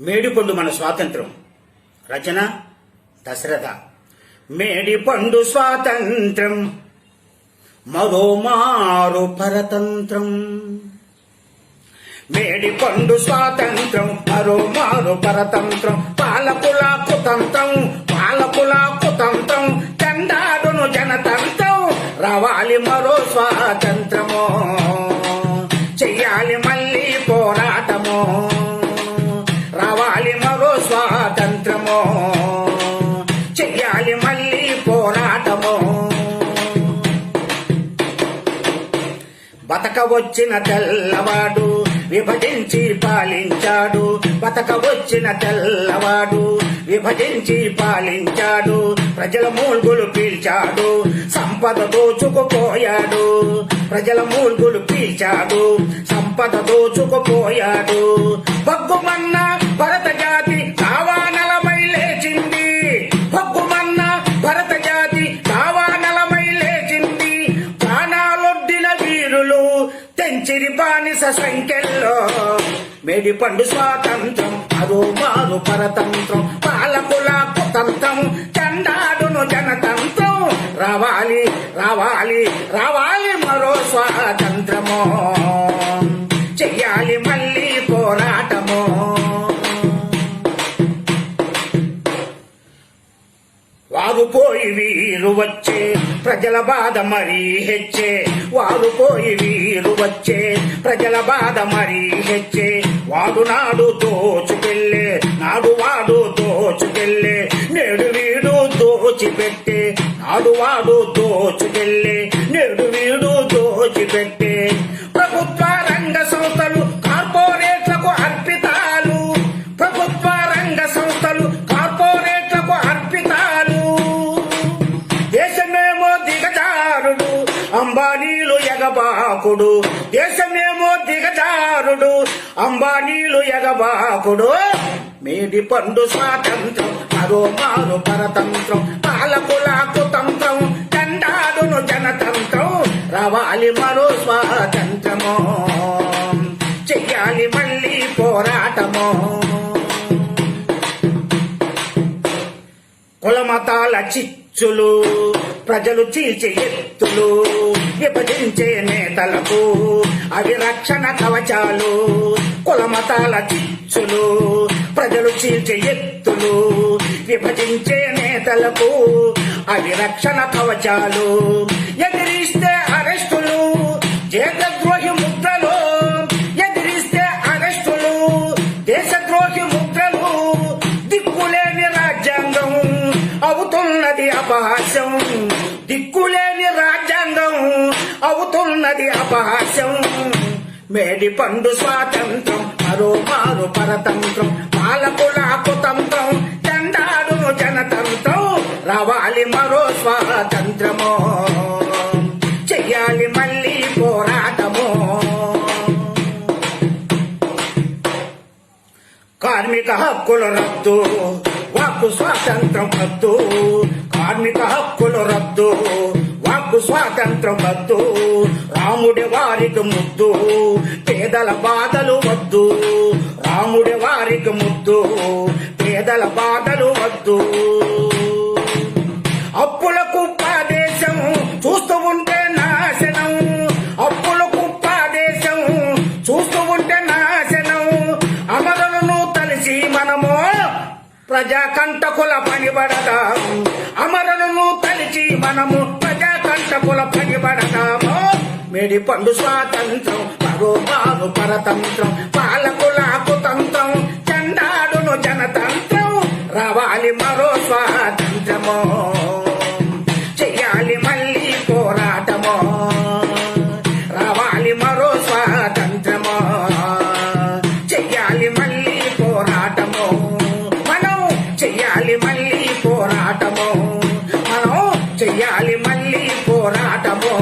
మేడిపండు మన స్వాతంత్రం. రచన దశరథ. మేడిపండు స్వాతంత్రం. మరో మారు పరతంత్రం. మేడిపండు స్వాతంత్రం మరో మారు పరతంత్రం. పాలకుల కుతంత్రం పాలకుల కుతంత్రం. చండాడును జనతంత్రం. రావాలి మరో స్వాతంత్రము. చెయ్యాలి మళ్ళీ పోరాటము. బతక వచ్చిన తెల్లవాడు విభజించి పాలించాడు. బతక వచ్చిన తెల్లవాడు విభజించి పాలించాడు. ప్రజల మూల్గులు పీల్చాడు సంపద దోచుకుపోయాడు. ప్రజల మూల్గులు పీల్చాడు సంపద దోచుకుపోయాడు. బగ్గుమన్న భరత జాతి తెంచిరి బానిస సంఖ్యల్లో మేడిపండు స్వాతంత్రం అదో మారు పరతంత్రం పాలకుల కుతంత్రం చండాడును జనతంత్రం. రావాలి రావాలి రావాలి మరో స్వాతంత్రము. చెయ్యాలి మళ్ళీ పోరాటము. వారు పోయి వీరు వచ్చే ప్రజల బాధ మరీ హెచ్చే. వాడు పోయి వీరు వచ్చే. ప్రజల బాధ మరీ హెచ్చే. వాడు నాడు దోచుకెళ్ళే. నాడు వాడు దోచుకెళ్ళే. నేడు వీడు దోచిపెట్టే. నాడు వాడు దోచుకెళ్ళే. ఎగబాకుడు దేశమేమో దిగజారుడు. అంబానీలు ఎగబాకుడు. మేడి పండు స్వాతంత్రం మరో మారు పరతంత్రం పాలకులాకు తంత్రం చండాడును జనతంత్రం. రావాలి మరో స్వాతంత్రము. చెయ్యాలి మళ్ళీ పోరాటము. కులమతాల చిచ్చులు. ప్రజలు చీల్చే ఎత్తులు విభజించే నేతలకు అవి రక్షణ కవచాలు కులమతాల చిచ్చులు. ప్రజలు చీల్చే ఎత్తులు విభజించే నేతలకు అవి రక్షణ కవచాలు. ఎదిరిస్తే అరెస్టులు జగద్రోహి దిక్కులేని రాజ్యాంగం అవుతున్నది అపహాస్యం. మేడి పండు స్వాతంత్రం మరో మారు పరతంత్రం పాలకుల కుతంత్రం చండాడును జనతంత్రం రావాలి మరో స్వాతంత్రము. చెయ్యాలి మళ్ళీ పోరాటము. కార్మిక హక్కుల రద్దు వాక్కు స్వాతంత్రం రద్దు కార్మిక హక్కులు రద్దు వాక్కు స్వాతంత్రం వద్దు రాముడి వారికి ముద్దు పేదల బాధలు వద్దు రాముడి వారికి ముద్దు పేదల బాధలు వద్దు. అప్పులకు దేశం చూస్తూ ఉంటే నాశనం అప్పులకు దేశం చూస్తూ ఉంటే నాశనం అమరులను తలిసి మనము ప్రజాకంటకుల పనిబడదాం అమరులను తలిచి మనము ప్రజాకంటకుల పనిబడదాము మేడి పండు స్వాతంత్రం మరో పరతంత్రం పాలకుల కుతంత్రం చండాడును జనతంత్రం. రావాలి మరో స్వాతంత్రము. చెయ్యాలి మళ్ళీ పోరాటమో.